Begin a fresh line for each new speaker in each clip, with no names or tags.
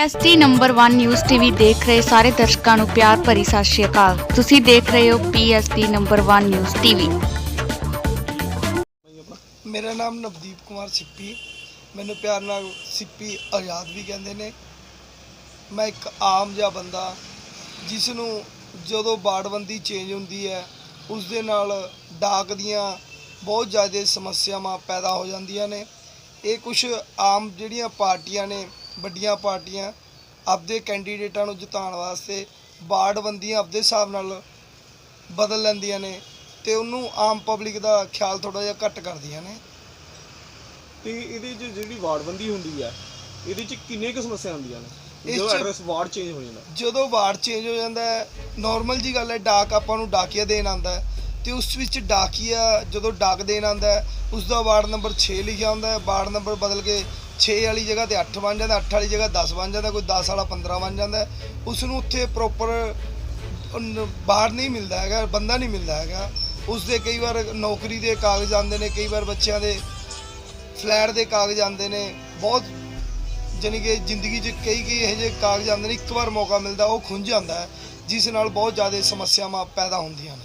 ST number 1 news TV ਦੇਖ ਰਹੇ ਸਾਰੇ ਦਰਸ਼ਕਾਂ ਨੂੰ ਪਿਆਰ ਭਰੀ ਸਤਿ ਸ਼੍ਰੀ ਅਕਾਲ। ਤੁਸੀਂ ਦੇਖ ਰਹੇ ਹੋ ਪੀਐਸਟੀ ਨੰਬਰ 1 ਨਿਊਜ਼ ਟੀਵੀ
ਮੇਰਾ ਨਾਮ ਨਵਦੀਪ ਕੁਮਾਰ ਸਿੱਪੀ। ਮੈਨੂੰ ਪਿਆਰ ਨਾਲ ਸਿੱਪੀ ਆਜ਼ਾਦ ਵੀ ਕਹਿੰਦੇ ਨੇ। ਮੈਂ ਇੱਕ ਆਮ ਜਿਹਾ ਬੰਦਾ ਜਿਸ ਨੂੰ ਜਦੋਂ ਬਾੜਬੰਦੀ ਚੇਂਜ ਹੁੰਦੀ ਹੈ ਉਸ ਦੇ ਨਾਲ ਡਾਕ ਦੀਆਂ ਬਹੁਤ ਜ਼ਿਆਦਾ ਸਮੱਸਿਆਵਾਂ ਪੈਦਾ ਹੋ ਜਾਂਦੀਆਂ ਨੇ। ਇਹ ਕੁਝ ਆਮ ਜਿਹੜੀਆਂ ਪਾਰਟੀਆਂ ਨੇ ਵੱਡੀਆਂ ਪਾਰਟੀਆਂ ਆਪਦੇ ਕੈਂਡੀਡੇਟਾਂ ਨੂੰ ਜਿਤਾਉਣ ਵਾਸਤੇ ਬਾੜਬੰਦੀਆਂ ਆਪਦੇ ਹਿਸਾਬ ਨਾਲ ਬਦਲ ਲੈਂਦੀਆਂ ਨੇ ਤੇ ਉਹਨੂੰ ਆਮ ਪਬਲਿਕ ਦਾ ਖਿਆਲ ਥੋੜਾ ਜਿਹਾ ਘੱਟ ਕਰਦੀਆਂ ਨੇ।
ਤੇ ਇਹਦੇ 'ਚ ਜਿਹੜੀ ਵਾਰਡਬੰਦੀ ਹੁੰਦੀ ਹੈ ਇਹਦੇ 'ਚ ਕਿੰਨੀਆਂ ਕੁ ਸਮੱਸਿਆ ਹੁੰਦੀਆਂ ਨੇ? ਜਦੋਂ ਐਡਰੈਸ ਵਾਰਡ ਚੇਂਜ ਹੋ ਜਾਂਦਾ।
ਜਦੋਂ ਵਾਰਡ ਚੇਂਜ ਹੋ ਜਾਂਦਾ ਹੈ ਨਾਰਮਲ ਜੀ ਗੱਲ ਹੈ ਡਾਕ ਆਪਾਂ ਨੂੰ ਡਾਕੀਆ ਦੇਣ ਆਂਦਾ ਹੈ ਤੇ ਉਸ ਵਿੱਚ ਡਾਕੀਆ ਜਦੋਂ ਡਾਕ ਦੇਣ ਆਂਦਾ ਹੈ ਉਸ ਦਾ ਵਾਰਡ ਨੰਬਰ 6 ਲਿਖਿਆ ਹੁੰਦਾ ਹੈ ਵਾਰਡ ਨੰਬਰ ਬਦਲ ਕੇ 6 ਵਾਲੀ ਜਗ੍ਹਾ ਤੇ 8 ਬਣ ਜਾਂਦਾ 8 ਵਾਲੀ ਜਗ੍ਹਾ 10 ਬਣ ਜਾਂਦਾ, ਕੋਈ 10 ਵਾਲਾ 15 ਬਣ ਜਾਂਦਾ। ਹੈ। ਉਸ ਨੂੰ ਉੱਥੇ ਪ੍ਰੋਪਰ ਬਾਹਰ ਨਹੀਂ ਮਿਲਦਾ ਹੈਗਾ, ਬੰਦਾ ਨਹੀਂ ਮਿਲਦਾ ਹੈਗਾ। ਉਸ ਦੇ ਕਈ ਵਾਰ ਨੌਕਰੀ ਦੇ ਕਾਗਜ਼ ਆਉਂਦੇ ਨੇ, ਕਈ ਵਾਰ ਬੱਚਿਆਂ ਦੇ ਫਲੈਟ ਦੇ ਕਾਗਜ਼ ਆਉਂਦੇ ਨੇ। ਬਹੁਤ ਜਾਣੀ ਕਿ ਜ਼ਿੰਦਗੀ 'ਚ ਕਈ ਕਈ ਇਹੋ ਜਿਹੇ ਕਾਗਜ਼ ਆਉਂਦੇ ਨੇ, ਇੱਕ ਵਾਰ ਮੌਕਾ ਮਿਲਦਾ, ਉਹ ਖੁੰਝ ਜਾਂਦਾ ਜਿਸ ਨਾਲ ਬਹੁਤ ਜ਼ਿਆਦਾ ਸਮੱਸਿਆਵਾਂ ਪੈਦਾ ਹੁੰਦੀਆਂ ਨੇ।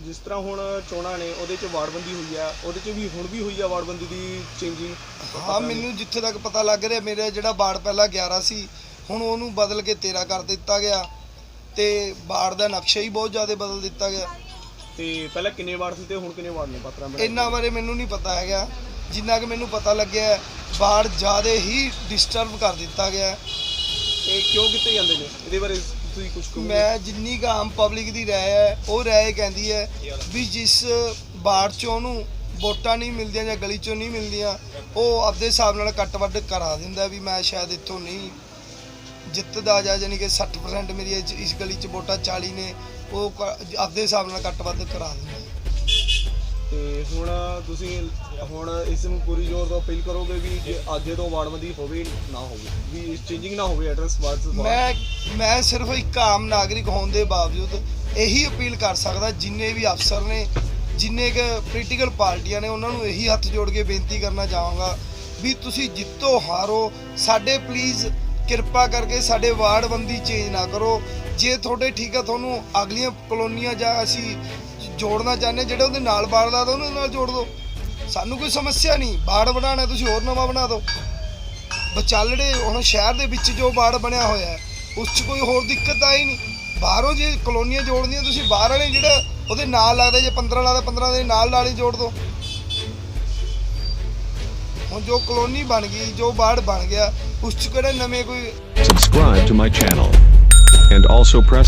ਜਿਸ ਤਰ੍ਹਾਂ ਹੁਣ ਚੋਣਾਂ ਨੇ ਉਹਦੇ 'ਚ ਵਾਰਡਬੰਦੀ ਹੋਈ ਆ ਉਹਦੇ 'ਚ ਵੀ ਹੁਣ ਵੀ ਹੋਈ ਆ ਵਾਰਡਬੰਦੀ ਦੀ ਚੇਂਜਿੰਗ
ਹਾਂ ਮੈਨੂੰ ਜਿੱਥੇ ਤੱਕ ਪਤਾ ਲੱਗ ਰਿਹਾ ਮੇਰਾ ਜਿਹੜਾ ਬਾੜ ਪਹਿਲਾਂ 11 ਸੀ ਹੁਣ ਉਹਨੂੰ ਬਦਲ ਕੇ 13 ਕਰ ਦਿੱਤਾ ਗਿਆ ਤੇ ਬਾੜ ਦਾ ਨਕਸ਼ਾ ਹੀ ਬਹੁਤ ਜ਼ਿਆਦਾ ਬਦਲ ਦਿੱਤਾ ਗਿਆ।
ਤੇ ਪਹਿਲਾਂ ਕਿੰਨੇ ਵਾਰਡ ਸੀ ਤੇ ਹੁਣ ਕਿੰਨੇ ਵਾਰਡ ਨੇ ਪਾਤਰਾ ਮੇਰਾ
ਇੰਨਾ ਬਾਰੇ ਮੈਨੂੰ ਨਹੀਂ ਪਤਾ ਹੈਗਾ। ਜਿੰਨਾ ਕਿ ਮੈਨੂੰ ਪਤਾ ਲੱਗਿਆ ਬਾੜ ਜ਼ਿਆਦਾ ਹੀ ਡਿਸਟਰਬ ਕਰ ਦਿੱਤਾ ਗਿਆ।
ਇਹ ਕਿਉਂ ਕੀਤੇ ਜਾਂਦੇ ਨੇ? ਇਹਦੇ ਬਾਰੇ ਤੁਸੀਂ ਕੁਝ ਕਹੋ
ਮੈਂ ਜਿੰਨੀ ਕੁ ਆਮ ਪਬਲਿਕ ਦੀ ਰਾਏ ਹੈ, ਉਹ ਰਾਏ ਕਹਿੰਦੀ ਹੈ ਵੀ ਜਿਸ ਬਾੜ ਚੋਂ ਉਹਨੂੰ ਵੋਟਾਂ ਨਹੀਂ ਮਿਲਦੀਆਂ ਜਾਂ ਗਲੀ ਚੋਂ ਨਹੀਂ ਮਿਲਦੀਆਂ, ਉਹ ਆਪਦੇ ਹਿਸਾਬ ਨਾਲ ਕੱਟ ਵੱਢ ਕਰਾ ਦਿੰਦਾ ਵੀ ਮੈਂ ਸ਼ਾਇਦ ਇੱਥੋਂ ਨਹੀਂ ਜਿੱਤਦਾ ਜਾਂ ਜਾਨੀ ਕਿ 60% ਮੇਰੀ ਇਸ- ਗਲੀ 'ਚ ਵੋਟਾਂ 40 ਨੇ, ਉਹ ਕ- ਆਪਦੇ ਹਿਸਾਬ ਨਾਲ ਕੱਟ ਵੱਧ ਕਰਾ ਦਿੰਦਾ।
ਤੇ ਹੁਣ ਤੁਸੀਂ ਹੁਣ ਇਸ ਨੂੰ ਪੂਰੀ ਜ਼ੋਰ ਤੋਂ ਅਪੀਲ ਕਰੋਗੇ ਵੀ ਜੇ ਅੱਜ ਤੋਂ ਵਾਰਡਬੰਦੀ ਹੋਵੇ, ਨਾ ਹੋਵੇ, ਵੀ ਚੇਂਜਿੰਗ ਨਾ ਹੋਵੇ ਐਡਰੈਸ ਵਾਰਡ
ਮੈਂ ਮੈਂ ਸਿਰਫ ਇੱਕ ਆਮ ਨਾਗਰਿਕ ਹੋਣ ਦੇ ਬਾਵਜੂਦ ਇਹੀ ਅਪੀਲ ਕਰ ਸਕਦਾ, ਜਿੰਨੇ ਵੀ ਅਫਸਰ ਨੇ, ਜਿੰਨੇ ਕੁ ਪੋਲੀਟੀਕਲ ਪਾਰਟੀਆਂ ਨੇ, ਉਹਨਾਂ ਨੂੰ ਇਹੀ ਹੱਥ ਜੋੜ ਕੇ ਬੇਨਤੀ ਕਰਨਾ ਚਾਹਾਂਗਾ ਵੀ ਤੁਸੀਂ ਜਿੱਤੋ, ਹਾਰੋ, ਸਾਡੇ ਪਲੀਜ਼ ਕਿਰਪਾ ਕਰਕੇ ਸਾਡੇ ਵਾਰਡ ਬੰਦੀ ਚੇਂਜ ਨਾ ਕਰੋ। ਜੇ ਤੁਹਾਡੇ ਠੀਕ ਆ, ਤੁਹਾਨੂੰ ਅਗਲੀਆਂ ਕਲੋਨੀਆਂ ਜਾਂ ਅਸੀਂ ਜੋੜਨਾ ਚਾਹੁੰਦੇ ਜਿਹੜੇ ਉਹਦੇ ਨਾਲ ਬਾੜ ਲਾ ਦੋ, ਉਹਨਾਂ ਨਾਲ ਜੋੜ ਦਿਓ ਸਾਨੂੰ ਕੋਈ ਸਮੱਸਿਆ ਨਹੀਂ ਬਾੜ ਬਣਾਉਣਾ ਤੁਸੀਂ ਹੋਰ ਨਵਾਂ ਬਣਾ ਦਿਓ। ਬਚਾਲੜੇ ਹੁਣ ਸ਼ਹਿਰ ਦੇ ਵਿੱਚ ਜੋ ਬਾੜ ਬਣਿਆ ਹੋਇਆ ਹੈ, ਉਸ 'ਚ ਕੋਈ ਹੋਰ ਦਿੱਕਤ ਆਈ ਨਹੀਂ। ਬਾਹਰੋਂ ਜੇ ਕਲੋਨੀਆਂ ਜੋੜਨੀਆਂ, ਤੁਸੀਂ ਬਾਹਰ ਵਾਲੇ ਜਿਹੜਾ ਉਹਦੇ ਨਾਲ ਲੱਗਦਾ, ਜੇ 15 ਲੱਗਦਾ 15 ਦੇ ਨਾਲ ਨਾਲ ਹੀ ਜੋੜ ਦਿਓ ਹੁਣ ਜੋ ਕਲੋਨੀ ਬਣ ਗਈ, ਜੋ ਬਾੜ ਬਣ ਗਿਆ, ਉਸ 'ਚ ਕਿਹੜੇ ਨਵੇਂ ਕੋਈ
Subscribe to my channel. And also press